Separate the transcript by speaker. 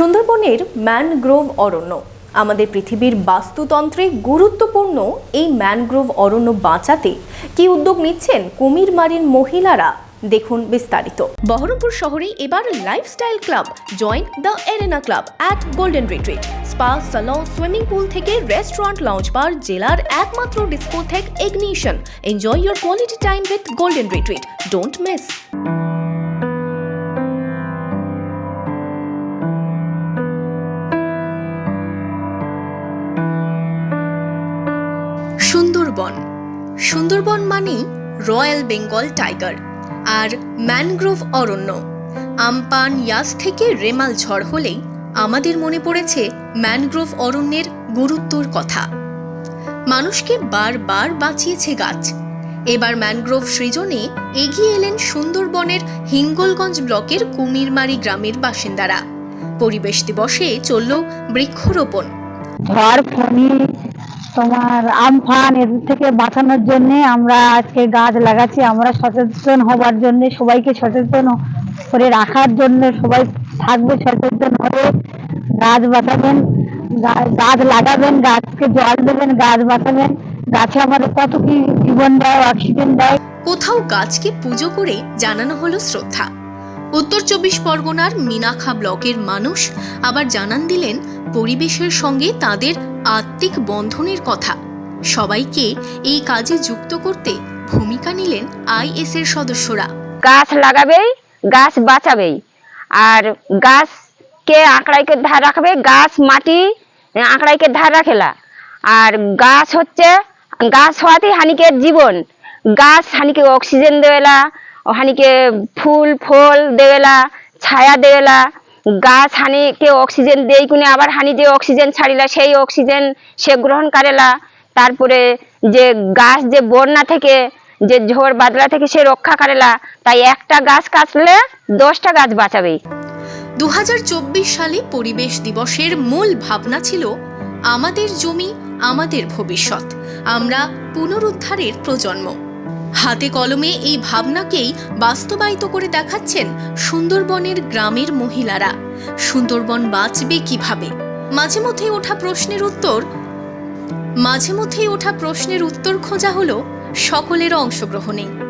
Speaker 1: সুন্দরবনের ম্যানগ্রোভ অরণ্য। আমাদের পৃথিবীর বাস্তুতন্ত্রে গুরুত্বপূর্ণ এই ম্যানগ্রোভ অরণ্য বাঁচাতে কি উদ্যোগ নিচ্ছেন কুমিরমারির মহিলারা? দেখুন বিস্তারিত। বহরমপুর শহরে এবার lifestyle club join the Arena Club at Golden Retreat spa salon swimming pool থেকে রেস্টুরেন্ট লঞ্চ বার জেলার একমাত্র discotheque Ignition enjoy your quality time with Golden Retreat don't miss Sundarban. Sundarban মানেই রয়্যাল বেঙ্গল টাইগার আর mangrove অরণ্য। Amphan Yaas থেকে Remal ঝড় হলেই আমাদের মনে পড়েছে ম্যানগ্রোভ অরণ্যের গুরুত্বর কথা। মানুষকে বারবার বাঁচিয়েছে গাছ। এবার ম্যানগ্রোভ সৃজনে এগিয়ে এলেন সুন্দরবনের হিঙ্গলগঞ্জ ব্লকের কুমিরমারি গ্রামের বাসিন্দারা। পরিবেশ দিবসে চলল বৃক্ষরোপণ।
Speaker 2: তোমার আমফান এদের থেকে বাঁচানোর জন্য আমরা আজকে গাছ লাগাচ্ছি। আমরা সচেতন হবার জন্য, সবাইকে সচেতন করে রাখার জন্য সবাই থাকবে, সচেতন হয়ে গাছ বাঁচাবেন গাছ লাগাবেন, গাছকে জল দেবেন, গাছ বাঁচাবেন। গাছে আমাদের কত কি জীবন দেয়, অক্সিজেন দেয়।
Speaker 1: কোথাও গাছকে পুজো করে জানানো হলো শ্রদ্ধা। উত্তর চব্বিশ পরগনার মিনাখা ব্লকের মানুষ আবার জানান দিলেন, পরিবেশের সঙ্গে তাদের আত্মিক বন্ধনের কথা। সবাইকে এই কাজে যুক্ত করতে ভূমিকা নিলেন আইএস এর সদস্যরা।
Speaker 3: গাছ লাগাবেই, গাছ বাঁচাবেই। আর গাছকে আঁকড়াইকে ধার রাখবে, গাছ, মাটি আঁকড়াইকে ধার রাখেলা আর গাছ হচ্ছে, গাছ হওয়াতেই হানিকের জীবন। গাছ হানিকে অক্সিজেন দেবেলা হানিকে ফুল, ফল দেবেলা ছায়া দেবেলা গাছ হানিকে অক্সিজেন দেই কুনে, আবার হানি যে অক্সিজেন ছাড়িলা, সেই অক্সিজেন সে গ্রহণ করেলা। তারপরে যে গাছ যে বন্যা থেকে, যে ঝড় বাদলা থেকে সে রক্ষা করেলা, তাই একটা গাছ কাটলে দশটা গাছ বাঁচাবে।
Speaker 1: দু সালে পরিবেশ দিবসের মূল ভাবনা ছিল আমাদের জমি, আমাদের ভবিষ্যৎ। আমরা পুনরুদ্ধারের প্রজন্ম। হাতে কলমে এই ভাবনাকেই বাস্তবায়িত করে দেখাচ্ছেন সুন্দরবনের গ্রামের মহিলারা। সুন্দরবন বাঁচবে কীভাবে? মাঝে মধ্যেই ওঠা প্রশ্নের উত্তর, মাঝে মধ্যেই ওঠা প্রশ্নের উত্তর খোঁজা হলো সকলের অংশগ্রহণে।